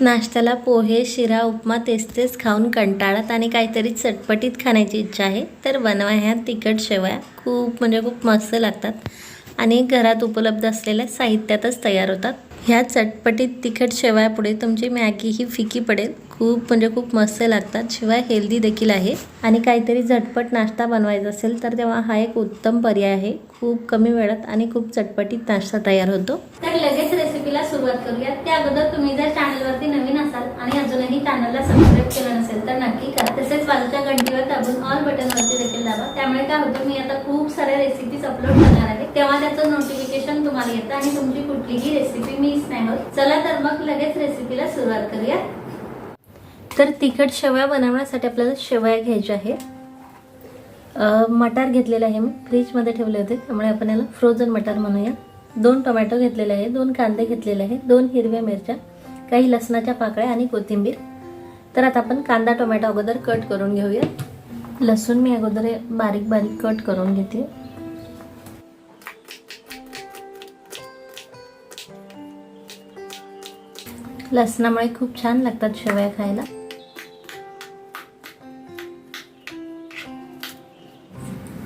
नाश्त्याला पोहे शिरा उपमा तेच तेच खाऊन कंटाळत आणि काहीतरी चटपटीत खाण्याची इच्छा आहे तर बनवा ह्या तिखट शेवया. खूप म्हणजे खूप मस्त लागतात आणि घरात उपलब्ध असलेल्या साहित्यातच तयार होतात. ह्या चटपटीत तिखट शेवयापुढे तुमची मॅगी ही फिकी पडेल. खूप म्हणजे खूप मस्त लागतात. शिवाय हेल्दी देखील आहे. आणि काहीतरी झटपट नाश्ता बनवायचा असेल तर तेव्हा हा एक उत्तम पर्याय आहे. खूप कमी वेळात आणि खूप चटपटीत नाश्ता तयार होतो. तर लगेच रेसिपीला सुरुवात करूया. त्या अगोदर तुम्ही जर चॅनलवरती नवीन असाल आणि अजूनही चॅनलला सबस्क्राईब केलं नसेल तर नक्की करा. तसेच बाजूच्या घंटीवर दाबून ऑल बटनवरती देखील दाबा. त्यामुळे काय होतं मी आता खूप साऱ्या रेसिपीज अपलोड करणार आहे. तेव्हा त्याचं नोटिफिकेशन तुम्हाला येतं आणि तुमची कुठलीही रेसिपी मिस नाही होत. चला तर मग लगेच रेसिपीला सुरुवात करूया. तर तिखट शेवया बनवण्यासाठी आपल्याला शेवया घ्यायच्या आहे मटार घेतलेले आहे मी. फ्रीजमध्ये ठेवले होते. त्यामुळे आपण याला फ्रोझन मटार म्हणूया. दोन टोमॅटो घेतलेले आहे दोन कांदे घेतलेले आहे दोन हिरव्या मिरच्या काही लसणाच्या पाकळ्या आणि कोथिंबीर. तर आता आपण कांदा टोमॅटो अगोदर कट करून घेऊया. लसूण मी अगोदर हे बारीक बारीक कट करून घेते. लसणामुळे खूप छान लागतात शेवया खायला.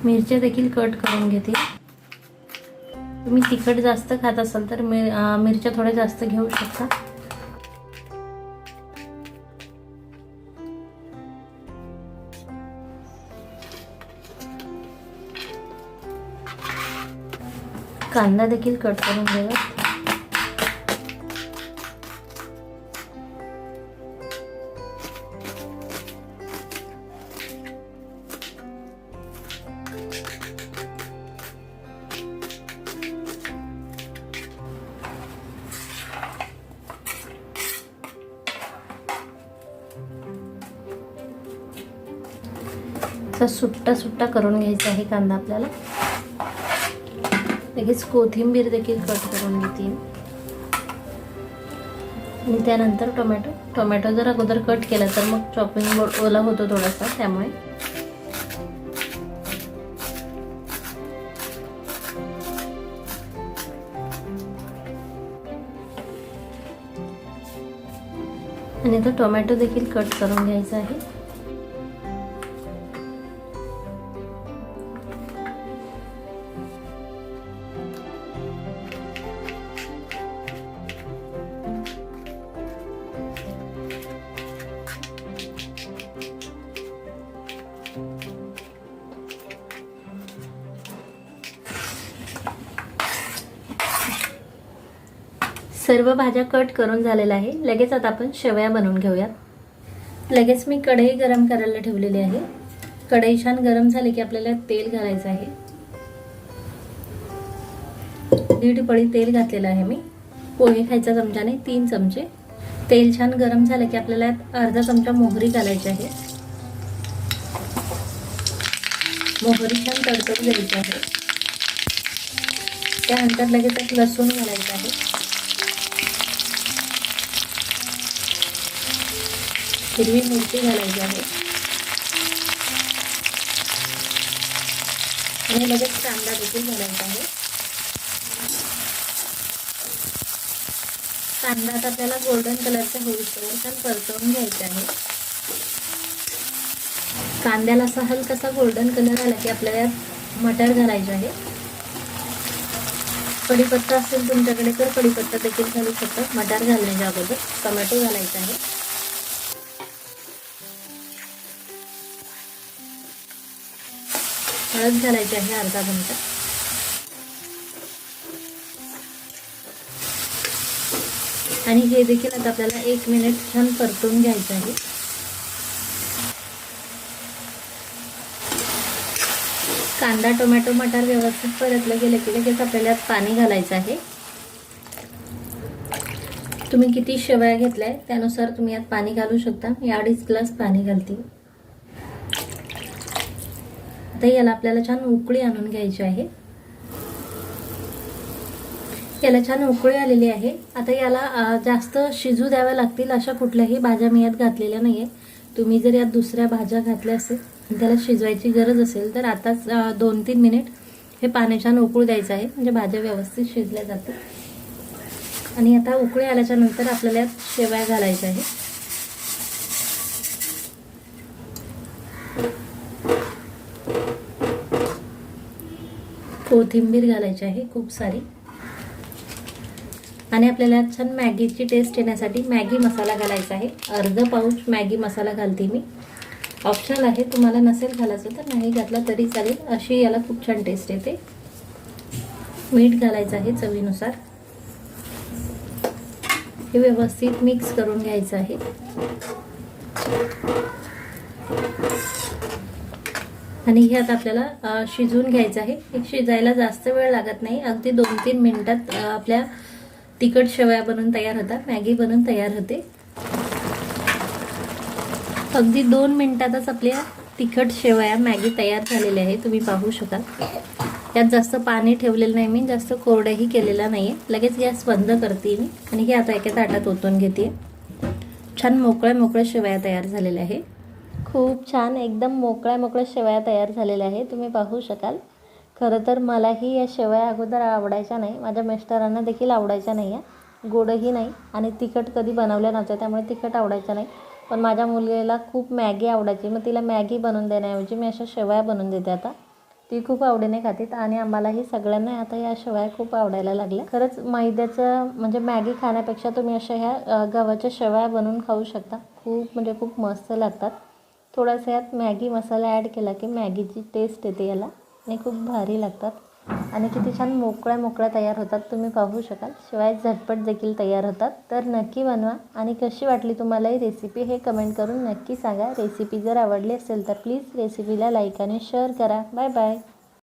मिरच्या देखील कट करून घेते. तुम्ही तिखट जास्त खात असाल तर मिर मिरच्या थोड्या जास्त घेऊ शकता. कांदा देखील कट करून घेऊया असा सुट्टा सुट्टा करून घ्यायचा आहे कांदा आपल्याला. लगेच कोथिंबीर देखील कट करून घेते. आणि त्यानंतर टोमॅटो टोमॅटो जर अगोदर कट केला तर मग चॉपिंग ओला होतो थोडासा त्यामुळे. आणि तो टोमॅटो देखील कट करून घ्यायचा आहे. सर्व भाज्या कट करून झालेल्या आहे. लगेच आता आपण शेवया बनवून घेऊयात. लगेच मी कढई गरम करायला ठेवलेली आहे. कढई छान गरम झाली की आपल्याला तेल घालायचं आहे. दीड पळी तेल घातलेलं आहे मी. पोहे खायच्या चमच्याने तीन चमचे. तेल छान गरम झालं की आपल्याला अर्धा चमचा मोहरी घालायची आहे. मोहरी छान तडतड द्यायची आहे. त्यानंतर लगेच एक लसूण घालायचं आहे. हिरवी मिरची घालायची आहे. आणि लगेच कांदा देखील घालायचा आहे. कांदा आता आपल्याला गोल्डन कलरचा होईस्तोवर छान परतवून घ्यायचा आहे. कांद्याला असा हलकासा गोल्डन कलर आला की आपल्याला मटर घालायचे आहे. कढीपत्ता असेल तुमच्याकडे तर कढीपत्ता देखील घालू शकतं. मटार घालण्याच्या अगोदर टोमॅटो घालायचा आहे. हळद घालायची आहे अर्धा चमचा आणि हे देखील आता आपल्याला एक मिनिट छान परतून घ्यायचं आहे. कांदा टोमॅटो मटार व्यवस्थित परतलं गेलं की लगेच आपल्याला यात पाणी घालायचं आहे. तुम्ही किती शेवया घेतल्या त्यानुसार तुम्ही यात पाणी घालू शकता. मी अडीच ग्लास पाणी घालते आता याला आपल्याला छान उकळी आणून घ्यायची आहे. याला छान उकळी आलेली आहे. आता याला जास्त शिजू द्याव्या लागतील अशा कुठल्याही भाज्या मी यात घातलेल्या नाही आहे तुम्ही जर यात दुसऱ्या भाज्या घातल्या असेल आणि त्याला शिजवायची गरज असेल तर आताच दोन तीन मिनिट हे पाणी छान उकळू द्यायचं आहे. म्हणजे भाज्या व्यवस्थित शिजल्या जातात आणि आता उकळी आल्याच्यानंतर आपल्याला यात शेवया घालायच्या आहे कोथिंबीर घालायची आहे खूप सारी. आणि आपल्याला छान मॅगीची टेस्ट येण्यासाठी मॅगी मसाला घालायचा आहे. अर्ध पाऊच मॅगी मसाला घालते मी. ऑप्शनल आहे तुम्हाला नसेल घालायचं तर नाही घातला तरी चालेल. अशी याला खूप छान टेस्ट येते. मीठ घालायचं आहे चवीनुसार. हे व्यवस्थित मिक्स करून घ्यायचं आहे. आणि हे आता आपल्याला शिजवून घ्यायचं आहे. हे शिजायला जास्त वेळ लागत नाही. अगदी दोन तीन मिनटात आपल्या तिखट शेवया बनून तयार होतात. मॅगी बनून तयार होते. अगदी दोन मिनिटातच आपल्या तिखट शेवया मॅगी तयार झालेल्या आहे तुम्ही पाहू शकाल. यात जास्त पाणी ठेवलेलं नाही मी. जास्त कोरडंही केलेला नाही आहे लगेच गॅस बंद करते मी. आणि हे आता एका ताटात ओतून घेते. छान मोकळ्या मोकळ्या शेवया तयार झालेल्या आहे खूप छान एकदम मोकळ्या मोकळ्या शेवया तयार झालेल्या आहे तुम्ही पाहू शकाल. खरं तर मलाही या शेवया अगोदर आवडायच्या नाही. माझ्या मिस्टरांना देखील आवडायच्या नाही आहे गोडही नाही आणि तिखट कधी बनवल्या नव्हत्या त्यामुळे तिखट आवडायचं नाही. पण माझ्या मुलीला खूप मॅगी आवडायची. मग तिला मॅगी बनवून देण्याऐवजी मी अशा शेवया बनवून देते आता. ती खूप आवडीने खातीत आणि आम्हालाही सगळ्यांना आता या शेवया खूप आवडायला लागल्या. खरंच मैद्याचं म्हणजे मॅगी खाण्यापेक्षा तुम्ही अशा ह्या गव्हाच्या शेवया बनवून खाऊ शकता. खूप म्हणजे खूप मस्त लागतात. थोडासा यात मॅगी मसाला ॲड केला की मॅगीची टेस्ट येते याला. आणि खूप भारी लागतात. आणि किती छान मोकळ्या मोकळ्या तयार होतात. तुम्ही पाहू शकाल. शिवाय झटपट देखील तयार होतात. तर नक्की बनवा. आणि कशी वाटली तुम्हाला ही रेसिपी हे कमेंट करून नक्की सांगा. रेसिपी जर आवडली असेल तर प्लीज रेसिपीला लाईक आणि शेअर करा. Bye bye